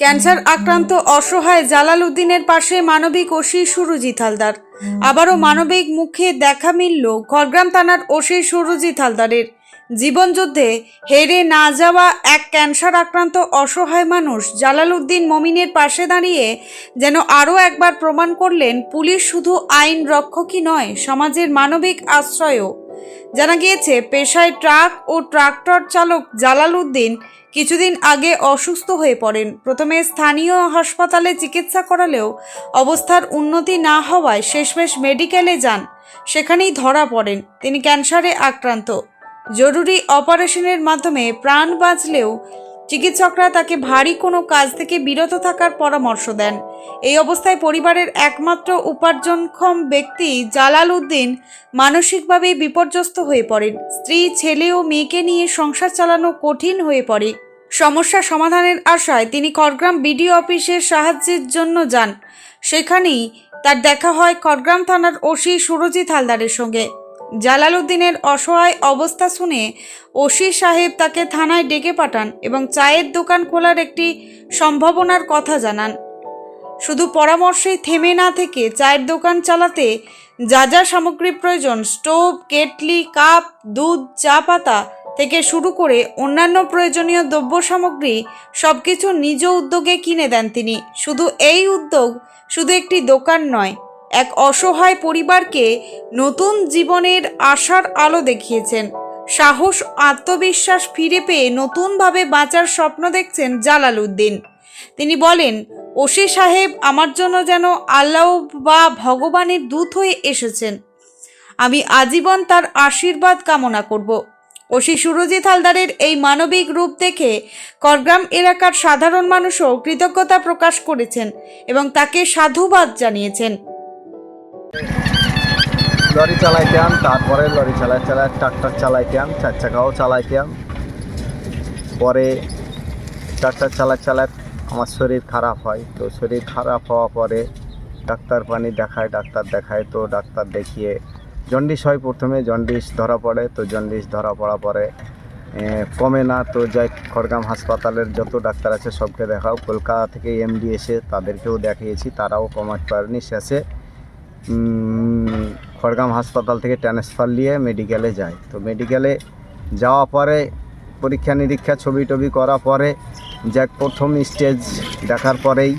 Cancer আক্রান্ত অসহায় জালাল উদ্দিনের পাশে মানবিক ওসি সুরজিৎ হালদার। আবারও মানবিক মুখে দেখা মিলল খড়গ্রাম থানার ওসি সুরজিৎ হালদারের। জীবনযুদ্ধে হেরে না যাওয়া এক ক্যান্সার আক্রান্ত অসহায় মানুষ জালাল উদ্দিন মমিনের পাশে দাঁড়িয়ে যেন আরও একবার প্রমাণ করলেন, পুলিশ শুধু আইন রক্ষকই নয়, সমাজের মানবিক আশ্রয়ও। জানা গিয়েছে, পেশায় ট্রাক ও ট্রাক্টর চালক জালাল উদ্দিন কিছুদিন আগে অসুস্থ হয়ে পড়েন। প্রথমে স্থানীয় হাসপাতালে চিকিৎসা করালেও অবস্থার উন্নতি না হওয়ায় শেষমেশ মেডিকেলে যান, সেখানেই ধরা পড়েন। তিনি ক্যান্সারে আক্রান্ত। জরুরি অপারেশনের মাধ্যমে প্রাণ বাঁচলেও চিকিৎসকরা তাকে ভারী কোনো কাজ থেকে বিরত থাকার পরামর্শ দেন। এই অবস্থায় পরিবারের একমাত্র উপার্জনক্ষম ব্যক্তি জালাল উদ্দিন মানসিকভাবে বিপর্যস্ত হয়ে পড়েন। স্ত্রী, ছেলে ও মেয়েকে নিয়ে সংসার চালানো কঠিন হয়ে পড়ে। সমস্যা সমাধানের আশায় তিনি খড়গ্রাম বিডিও অফিসের সাহায্যের জন্য যান। সেখানেই তার দেখা হয় খড়গ্রাম থানার ওসি সুরজিৎ হালদারের সঙ্গে। জালাল উদ্দিনের অসহায় অবস্থা শুনে ওসি সাহেব তাকে থানায় ডেকে পাঠান এবং চায়ের দোকান খোলার একটি সম্ভাবনার কথা জানান। শুধু পরামর্শেই থেমে না থেকে চায়ের দোকান চালাতে যা যা সামগ্রী প্রয়োজন, স্টোভ, কেটলি, কাপ, দুধ, চা পাতা থেকে শুরু করে অন্যান্য প্রয়োজনীয় দ্রব্য সামগ্রী সব কিছু নিজ উদ্যোগে কিনে দেন তিনি। শুধু এই উদ্যোগ শুধু একটি দোকান নয় এক অসহায় পরিবারকে নতুন জীবনের আশার আলো দেখিয়েছেন। সাহস, আত্মবিশ্বাস ফিরে পেয়ে নতুনভাবে বাঁচার স্বপ্ন দেখছেন জালাল উদ্দিন। তিনি বলেন, ওসি সাহেব আমার জন্য যেন আল্লাহ বা ভগবানের দূত হয়ে এসেছেন। আমি আজীবন তার আশীর্বাদ কামনা করব। ওসি সুরজিৎ হালদারের এই মানবিক রূপ দেখে করগ্রাম এলাকার সাধারণ মানুষও কৃতজ্ঞতা প্রকাশ করেছেন এবং তাকে সাধুবাদ জানিয়েছেন। লরি চালাইতাম তারপরে লরি চালাই চালাই, ট্রাক্টর চালাইতাম চার চাকাও চালাইতাম পরে ট্রাক্টর চালা চালা আমার শরীর খারাপ হয়। তো শরীর খারাপ হওয়া পরে ডাক্তার পানি দেখায়, ডাক্তার দেখায়, তো ডাক্তার দেখিয়ে জন্ডিস হয় প্রথমে। জন্ডিস ধরা পড়ে, তো জন্ডিস ধরা পড়া পরে কমে না। তো যাই খড়গাম হাসপাতালের যত ডাক্তার আছে সবকে দেখাও। কলকাতা থেকে এমডি এসে তাদেরকেও দেখিয়েছি, তারাও কমাতে পারেনি। শেষে উম, খড়গাম হাসপাতাল থেকে ট্রান্সফার নিয়ে মেডিকেলে যায়। তো মেডিকেলে যাওয়া পরে পরীক্ষা নিরীক্ষা ছবি টবি করা পরে যাক প্রথম স্টেজ দেখার পরেই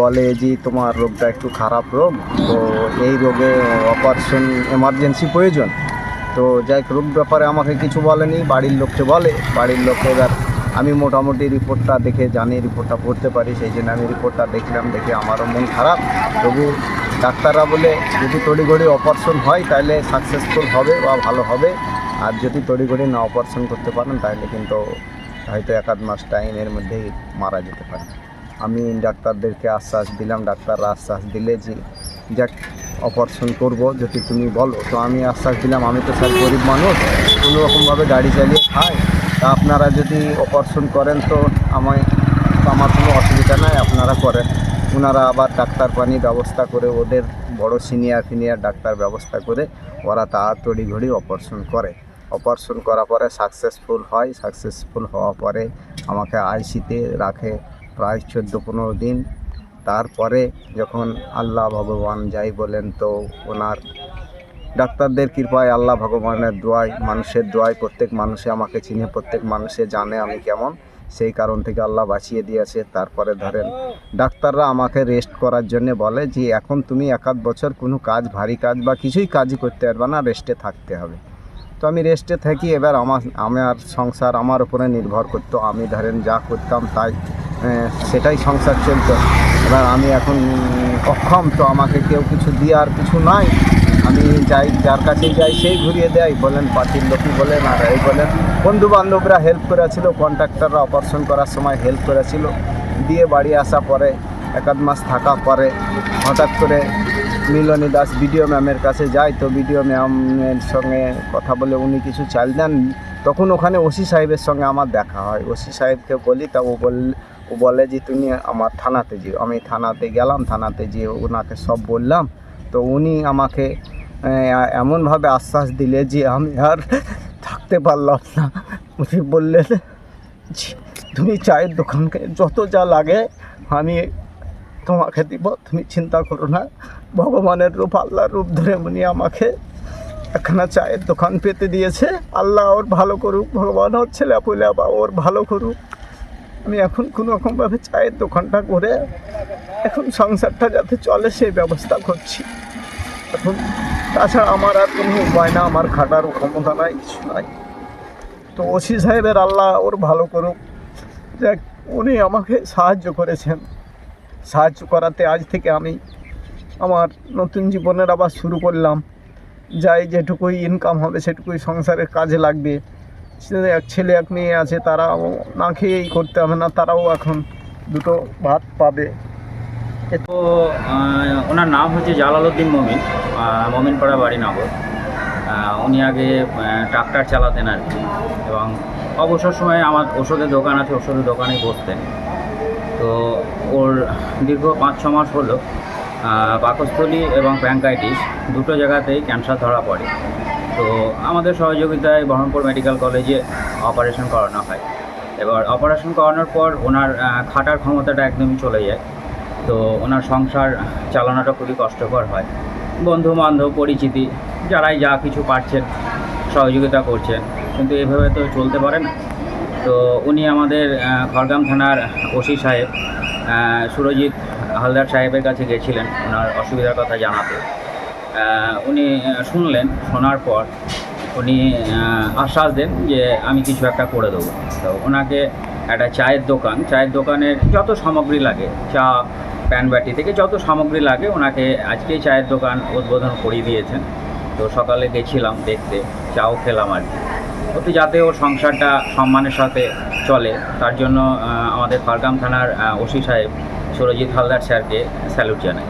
বলে যে তোমার রোগটা একটু খারাপ রোগ। তো এই রোগে অপারেশন এমার্জেন্সি প্রয়োজন। তো যাই রোগ ব্যাপারে আমাকে কিছু বলেনি বাড়ির লোককে বলে। বাড়ির লোককে এবার আমি মোটামুটি রিপোর্টটা দেখে জানি রিপোর্টটা পড়তে পারি সেই জন্য আমি রিপোর্টটা দেখলাম দেখে আমারও মন খারাপ। তবু ডাক্তাররা বলে, যদি তড়িঘড়ি অপারেশন হয়, তাহলে সাকসেসফুল হবে বা ভালো হবে। আর যদি তড়িঘড়ি না অপারেশন করতে পারেন, তাহলে কিন্তু হয়তো এক আধ মাস টাইমের মধ্যেই মারা যেতে পারে। আমি ডাক্তারদেরকে আশ্বাস দিলাম, ডাক্তাররা আশ্বাস দিলে যে, যাক অপারেশন করব, যদি তুমি বলো। তো আমি আশ্বাস দিলাম, আমি তো স্যার গরিব মানুষ কোনো রকমভাবে গাড়ি চালিয়ে খাই। তা আপনারা যদি অপারেশন করেন, তো আমায় আমার কোনো অসুবিধা নাই, আপনারা করেন। ওনারা আবার ডাক্তার পানি ব্যবস্থা করে, ওদের বড় সিনিয়র ফিনিয়র ডাক্তার ব্যবস্থা করে ওরা তাড়াতাড়ি ঘড়ি অপারেশন করে। অপারেশন করার পরে সাকসেসফুল হয়। সাকসেসফুল হওয়ার পরে আমাকে আইসিতে রাখে প্রায় চোদ্দ পনেরো দিন। তারপরে যখন আল্লাহ ভগবান যাই বলেন তো ওনার ডাক্তারদের কৃপায় আল্লাহ ভগবানের দোয়ায়, মানুষের দোয়ায় প্রত্যেক মানুষে আমাকে চিনে, প্রত্যেক মানুষে জানে আমি কেমন। সেই কারণ থেকে আল্লাহ বাঁচিয়ে দিয়েছে। তারপরে ধরেন, ডাক্তাররা আমাকে রেস্ট করার জন্য বলে যে, এখন তুমি এক আধ বছর কোনো কাজ, ভারী কাজ বা কিছুই কাজই করতে পারবে না রেস্টে থাকতে হবে। তো আমি রেস্টে থাকি, এবার আমার আমার সংসার আমার উপরে নির্ভর করতো। আমি ধরেন যা করতাম তাই সেটাই সংসার চলতো। এবার আমি এখন অক্ষম, তো আমাকে কেউ কিছু দিয়ে আর কিছু নাই। আমি যাই, যার কাছে যাই, সেই ঘুরিয়ে দেয়। বলেন, পার্টির লোকই বলেন, আর এই বলেন বন্ধু বান্ধবরা হেল্প করেছিল কন্ট্রাক্টররা অপারেশন করার সময় হেল্প করেছিল। দিয়ে বাড়ি আসা পরে, এক আধ মাস থাকা পরে, হঠাৎ করে মিলনী দাস বিডিও ম্যামের কাছে যাই। তো বিডিও ম্যামের সঙ্গে কথা বলে উনি কিছু চাল দেন। তখন ওখানে ওসি সাহেবের সঙ্গে আমার দেখা হয়। ওসি সাহেবকে বলি, তা ও বল, ও বলে যে, তুমি আমার থানাতে যেও। আমি থানাতে গেলাম, থানাতে যেয়ে ওনাকে সব বললাম। তো উনি আমাকে এমনভাবে আশ্বাস দিলে যে আমি আর থাকতে পারলাম না। উনি বললেন তুমি চায়ের দোকানকে যত যা লাগে আমি তোমাকে দিব, তুমি চিন্তা করো না। ভগবানের রূপ, আল্লাহর রূপ ধরে উনি আমাকে একখানা চায়ের দোকান পেতে দিয়েছে। আল্লাহ ওর ভালো করুক, ভগবান ওর ছেলে পুলে বা ওর ভালো করুক। আমি এখন কোনো রকমভাবে চায়ের দোকানটা করে এখন সংসারটা যাতে চলে সেই ব্যবস্থা করছি। এখন তাছাড়া আমার আর কোনো উপায় না, আমার খাটার ক্ষমতা নাই, কিছু নাই। তো ওসি সাহেবের আল্লাহ ওর ভালো করুক। যাক উনি আমাকে সাহায্য করেছেন। সাহায্য করাতে আজ থেকে আমি আমার নতুন জীবনের আবার শুরু করলাম। যাই যেটুকুই ইনকাম হবে, সেটুকুই সংসারের কাজে লাগবে। এক ছেলে, এক মেয়ে আছে, তারাও না খেয়েই করতে হবে না, তারাও এখন দুটো ভাত পাবে। তো ওনার নাম হচ্ছে জালালউদ্দিন মমিন মমিনপাড়া বাড়ি নগর। উনি আগে ট্রাক্টর চালাতেন আর কি। এবং অবসর সময়ে আমার ওষুধের দোকান আছে, ওষুধের দোকানে বসতেন। তো ওর দীর্ঘ পাঁচ, ছ মাস হলো পাকস্থলী এবং প্যাঙ্কাইটিস দুটো জায়গাতেই ক্যান্সার ধরা পড়ে। তো আমাদের সহযোগিতায় বহরমপুর মেডিকেল কলেজে অপারেশন করানো হয়। এবার অপারেশন করানোর পর ওনার খাটার ক্ষমতাটা একদমই চলে যায়। তো ওনার সংসার চালানোটা খুবই কষ্টকর হয়। বন্ধু বান্ধব পরিচিতি, যারাই যা কিছু পারছেন, সহযোগিতা করছেন, কিন্তু এভাবে তো চলতে পারে না। তো উনি আমাদের খড়গ্রাম থানার ওসি সাহেব সুরজিৎ হালদার সাহেবের কাছে গেছিলেন ওনার অসুবিধার কথা জানাতে। উনি শুনলেন, শোনার পর উনি আশ্বাস দেন যে আমি কিছু একটা করে দেবো। তো ওনাকে একটা চায়ের দোকান, চায়ের দোকানের যত সামগ্রী লাগে, চা প্যানবাটি থেকে যত সামগ্রী লাগে ওনাকে আজকেই চায়ের দোকান উদ্বোধন করিয়ে দিয়েছেন। তো সকালে গেছিলাম দেখতে চাও খেলাম আর কি। ওতে যাতে ওর সংসারটা সম্মানের সাথে চলে তার জন্য আমাদের ফারগাম থানার আহ, ওসি সাহেব সুরজিৎ হালদার স্যারকে স্যালুট জানাই।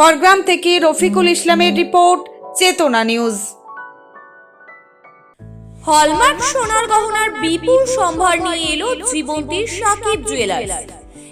করগ্রাম থেকে রফিকুল ইসলামের রিপোর্ট চেতনা নিউজ। হলমার্ক সোনার গহনার বিপুল সম্ভার নিয়ে এলো জীবন্তীর সাকিব জুয়েলার্স।